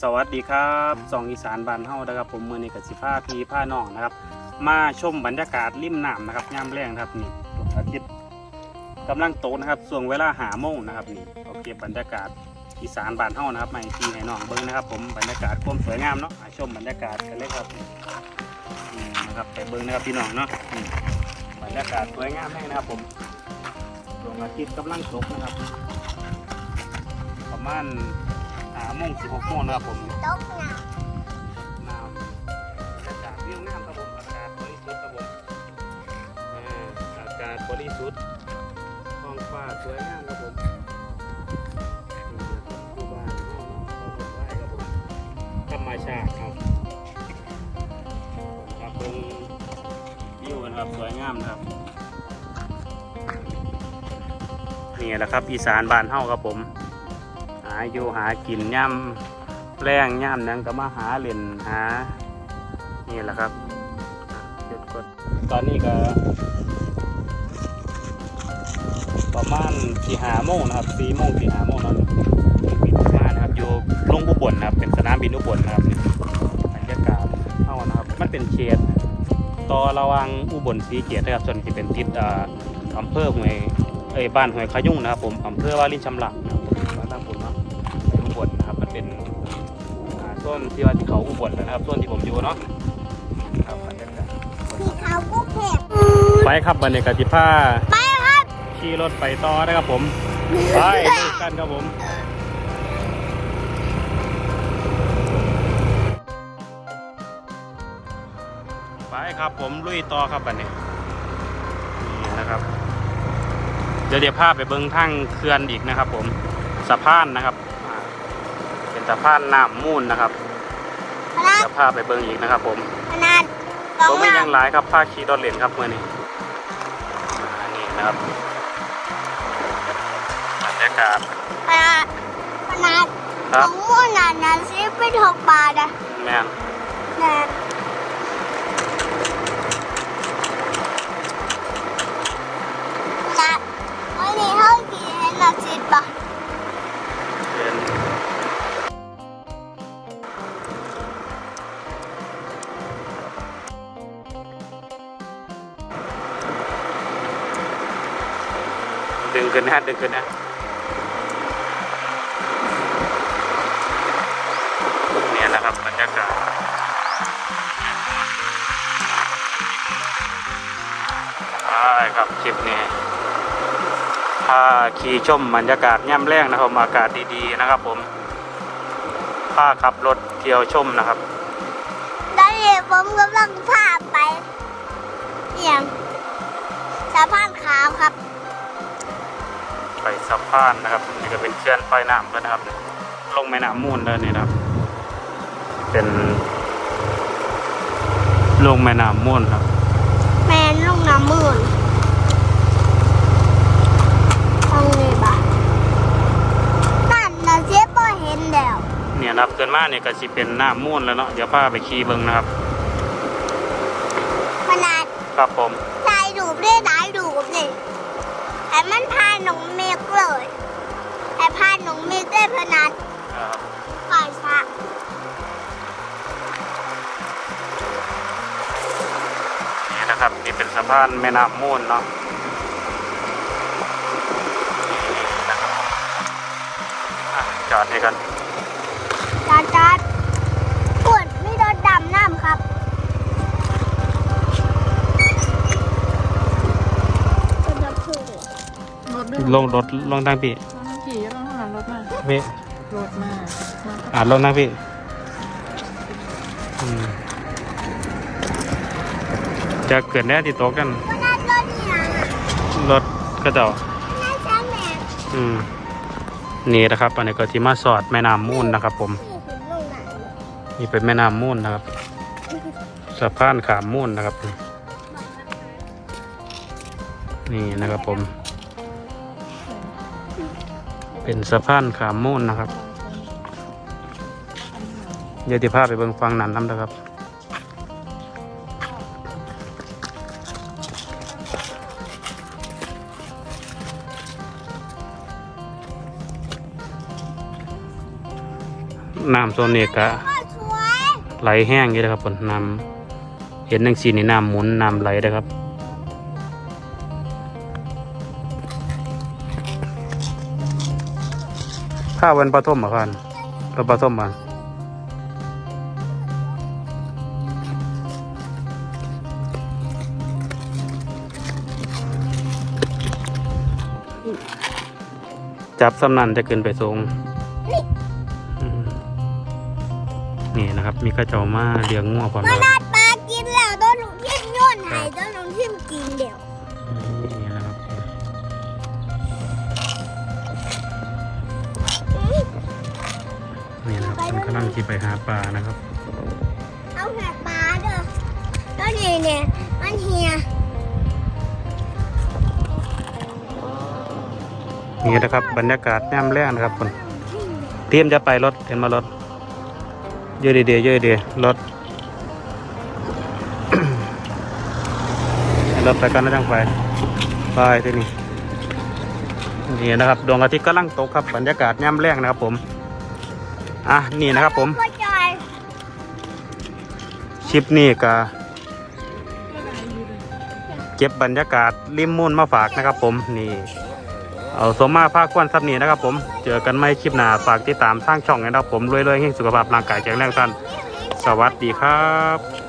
สวัสดีครับสองอีสานบ้านเฮานะครับผมมือในกับสิผ้าพีผ้าน้องนะครับ มาชมบรรยากาศริมน้ำนะครับยามแรงนะครับนี่ดวงอาทิตย์กำลังตกนะครับส่วงเวลาหาโมงนะครับนี่เอาเก็บบรรยากาศอีสานบ้านเฮานะครับมาให้พี่ให้น้องเบิ้งนะครับ ผมบรรยากาศความสวยงามเนาะมาชมบรรยากาศกันเลยครับนี่นะครับไปเบิ้งนะครับพี่น้องเนาะนี่บรรยากาศสวยงามแน่นะครับผมดวงอาทิตย์กำลังตกนะครับ ประมาณ หาโมงสิบหกโมงนะครับผมตกหนักน้ำอากาศเรียงน้ำครับผมอากาศบริสุทธิ์ครับผมอ่าอากาศบริสุทธิ์ท้องฟ้าสวยงามครับผมนี่นะครับผู้บ้านห้องน้ำของผมได้ครับผมธรรมชาติครับครับเป็นวิวนะครับสวยงามนะครับนี่แหละครับอีสานบ้านเฮาครับผมหาอยู่หากินย่ำแรงย่ำนังก็มาหาเล่นหา นี่แหละครับหยุดกดตอนนี้ก็ ประมาณสี่หาโมงนะครับสี่โมงสี่หาโมงแล้วนี่บินมานะครับอยู่ลงอุบลนะครับ เป็นสนามบินอุบลนะครับบรรยากาศเท่านะครับ มันเป็นเขตต่อระวังอุบลศรีเกียรตินะครับส่วนที่เป็นทิศอ่าอำเภอหวยเอ้ยบ้านหวยขยุ่งนะครับผมอำเภอวารินชำราบนะครับ เป็นอ่าต้นที่ว่าที่เขาอุบลนะครับต้นที่ผมอยู่เนาะครับบรรยากาศที่เขากุ๊กเห็บไปครับบรรยากาศที่ผ้าไปครับขี่รถไปต่อนะครับผมไปดูกันครับผมไปครับผมลุยต่อครับบัดนี้นี่นะครับ เดี๋ยวเดี๋ยวพาไปเบิ้งทางเขื่อนอีกนะครับ ผมสะพานนะครับอ่าเป็นสะพานน้ำมูลนะครับพนักเดี๋ยวพาไปเบิ้งอีกนะครับ ผมพนักตรผมงไม่หยันังกหลายครับผ้าขี่รถเล่นครับเมื่อนี้อ่านี่นะครับบรรยากาศพนักพนักครัขบองมูนน่ะนะซิเป็นหกบาทอะแม่นนะ ดึงขึ้นนะดึงขึ้นนะเนี่ยแหละครับบรรยากาศใช่ครับคลิปนี้พาขี่ชมบรรยากาศย่ำแรงนะครับอากาศดีๆนะครับ ผมพาขับรถเที่ยวชมนะครับได้ผมกำลังพาไปเอียงสะพาน สะพานนะครับนี่ก็เป็นเขื่อนปลายน้ำแล้วนะครับ ลงแม่น้ำมูลแล้วนี่นะครับ เป็นลงแม่น้ำมูลครับ แมนลูกน้ำมืนตรงนี้บ้านั่นนะเจ๊ปอเห็นแล้วเนี่ยนะครับเกินมาเนี่ยก็สิเป็นน้ำมูลแล้วเนาะเดี๋ยวพาไปขี่เบิ้งนะครับขนาดครับผมถ่ายรูปได้หลายรูปนี่ ไอ้มันพาหนุ่มเมฆเลยไอ้พาหนุ่มเมฆได้พนันครับปล่อยซะนี่นะครับ นี่เป็นสะพานแม่น้ำมูลเนาะนี่นะครับอะจอดให้กัน ด้วยลงรถลงทางพี่น้องขี่ก็ต้องหารถมาพี่รถมามาอ่าลงทางพี่อืมจะเกิดแน่ติดตกกันก็น่ารถนี่นะรถกระเจ้าน่าช้างแม่อืมนี่นะครับ อันนี้ก็ที่มาสอดแม่น้ำมูลนะครับผมที่ถึงลงไหนนี่เป็นแม่น้ำมูลนะครับสะพานขามมูลนะครับ นี่นะครับผม เป็นสะพานขามมูลนะครับเดี๋ยวจะพาไปเบิ่งฟังนั้นน้ำนะครับ น้ำโซนนี้ก็ก็สวยไหลแห้งอยู่นะครับผมน้ำเห็นนังสีนี่น้ำหมุนน้ำไหลนะครับ ข้าววันปฐมเหรอคันเราปฐมมาจับสำนันจะขึ้นไปสูงนี่นะครับ มีกระเจ้ามาเลี้ยงงัวพร้อมเมื่อน มันกำลังขี่ไปหาปลานะครับ เอาแหกปลาเด้อต้นนี้เนี่ยมันเฮียนี่นะครับบรรยากาศแนมแรงนะครับคนเตรียมจะไปรถเห็นมารถเยอะดีๆเยอะดีๆรถรถไปกันนะจังไปไปที่นี่นี่นะครับดวงอาทิตย์กำลังตกครับบรรยากาศแนมแรงนะครับผม อะนี่นะครับผมก็จอยคลิปนี้ก็เก็บบรรยากาศริมมูลมาฝากนะครับผมนี่ เอาสมมาภาคควนซับนี้นะครับ ผม เจอกันไม่คลิปหน้าฝากติดตามทางช่องนะครับผมรวยๆให้สุขภาพร่างกายแข็งแรงท่านสวัสดีครับ